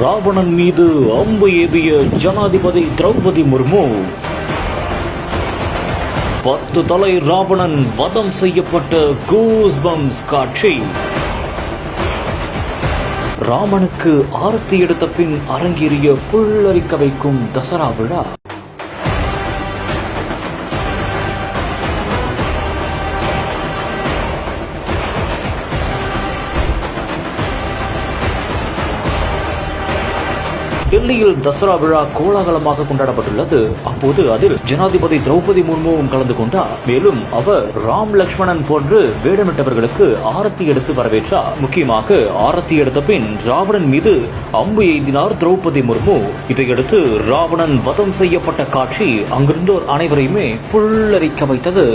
ராவணன் மீது அம்பு ஏவிய ஜனாதிபதி திரௌபதி முர்மு. பத்து தலை ராவணன் வதம் செய்யப்பட்ட கூஸ்பம்ஸ் காட்சி. ராமனுக்கு ஆரத்தி எடுத்த பின் அரங்கேறிய புல்லரிக்க வைக்கும் தசரா விழா. டெல்லியில் தசரா விழா கோலாகலமாக கொண்டாடப்பட்டுள்ளது. அப்போது அதில் ஜனாதிபதி திரௌபதி முர்முவும் கலந்து கொண்டார். மேலும் அவர் ராம் லக்ஷ்மணன் போன்று வேடமிட்டவர்களுக்கு ஆரத்தி எடுத்து வரவேற்றார். முக்கியமாக ஆரத்தி எடுத்த பின் ராவணன் மீது அம்பு எய்தினார் திரௌபதி முர்மு. இதையடுத்து ராவணன் வதம் செய்யப்பட்ட காட்சி அங்கிருந்தோர் அனைவரையுமே புல்லரிக்க வைத்தது.